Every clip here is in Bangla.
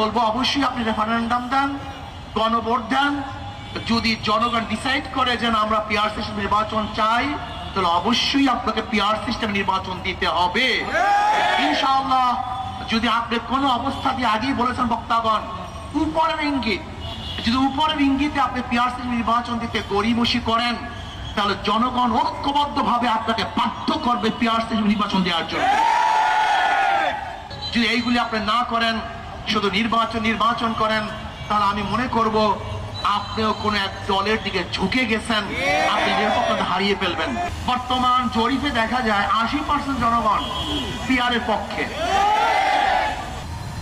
বলব অবশ্যই আপনি রেফারেন্ডাম দেন গণভোট দেন। যদি জনগণ ডিসাইড করে যে আমরা পিআর সিস্টেম নির্বাচন চাই তাহলে অবশ্যই আপনাকে পিআর সিস্টেম নির্বাচন দিতে হবে। ইনশাআল্লাহ যদি আপনি কোনো অবস্থা দিয়ে আগেই বলেছেন বক্তাগণ উপরের ইঙ্গিত যদি উপরের ইঙ্গিতে আপনি পিআর সিস্টেম নির্বাচন দিতে গরিমসি করেন তাহলে জনগণ ঐক্যবদ্ধ ভাবে আপনাকে বাধ্য করবে পিআর সিস্টেম নির্বাচন দেওয়ার জন্য। যদি এইগুলি আপনি না করেন শুধু নির্বাচন নির্বাচন করেন, তাহলে আমি মনে করব আপনিও কোনো এক দলের দিকে ঝুঁকে গেছেন। আপনি নিরপেক্ষতা হারিয়ে ফেলবেন। বর্তমান জরিপে দেখা যায় আশি পার্সেন্ট জনগণ পিআর এর পক্ষে।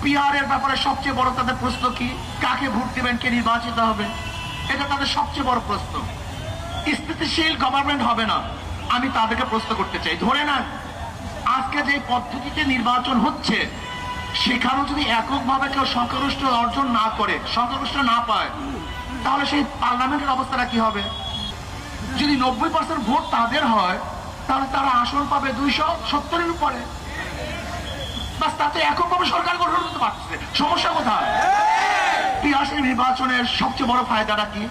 পিআর এর ব্যাপারে সবচেয়ে বড় তাদের প্রশ্ন কি? কাকে ভোট দেবেন, কে নির্বাচিত হবে? এটা তাদের সবচেয়ে বড় প্রশ্ন। স্থিতিশীল গভর্নমেন্ট হবে না। আমি তাদেরকে প্রশ্ন করতে চাই। ধরে নেন, আজকে যে পদ্ধতিতে নির্বাচন হচ্ছে সেখানেও যদি এককভাবে কেউ সংখ্যাগরিষ্ঠ অর্জন না করে, সংখ্যাগরিষ্ঠ না পায়, তাহলে সেই পার্লামেন্টের অবস্থাটা কি হবে? যদি নব্বই পার্সেন্ট ভোট তাদের হয়, তাহলে তারা আসন পাবে দুইশো সত্তরের উপরে। বাস তাতে এককভাবে সরকার গঠন করতে পারছে সমস্যা কোথায়? পিয়াসী নির্বাচনের সবচেয়ে বড় ফায়দাটা কি?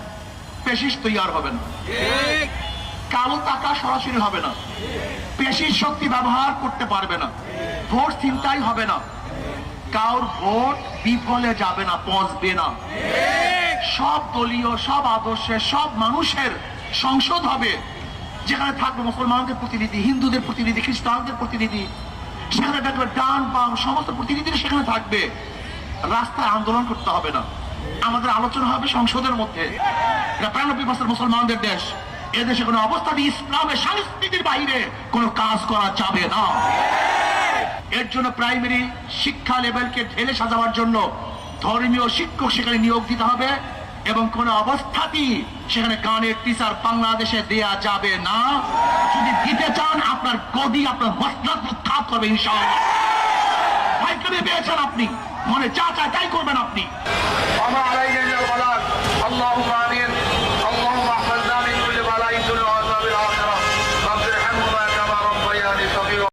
পেশিস তৈয়ার হবে না। কালো টাকা সরাসরি হবে না। পেশির শক্তি ব্যবহার করতে পারবে না। ভোট চিন্তাই হবে না। কারোর ভোট বিফলে যাবে না, পচবে না। সব দলীয়, সব আদর্শের, সব মানুষের সংসদ হবে। যেখানে থাকবে মুসলমানদের প্রতিনিধি, হিন্দুদের প্রতিনিধি, খ্রিস্টানদের প্রতিনিধি সেখানে থাকবে ডান, বাম, সমস্ত প্রতিনিধি সেখানে থাকবে। রাস্তায় আন্দোলন করতে হবে না। আমাদের আলোচনা হবে সংসদের মধ্যে। বছর মুসলমানদের দেশ। এদেশে কোনো অবস্থাতে ইসলামের সংস্কৃতির বাইরে কোনো কাজ করা যাবে না। এর জন্য প্রাইমারি শিক্ষা লেভেলকে ঢেলে সাজাবার জন্য ধর্মীয় শিক্ষক সেখানে নিয়োগ দিতে হবে এবং কোন অবস্থাতেই সেখানে গানের টিচার বাংলাদেশে দেয়া যাবে না। যদি দিতে চান, আপনার গদি, আপনার মসলাত খাপ করবে ইনশাআল্লাহ। পেয়েছেন আপনি। মনে যা চায় তাই করবেন আপনি।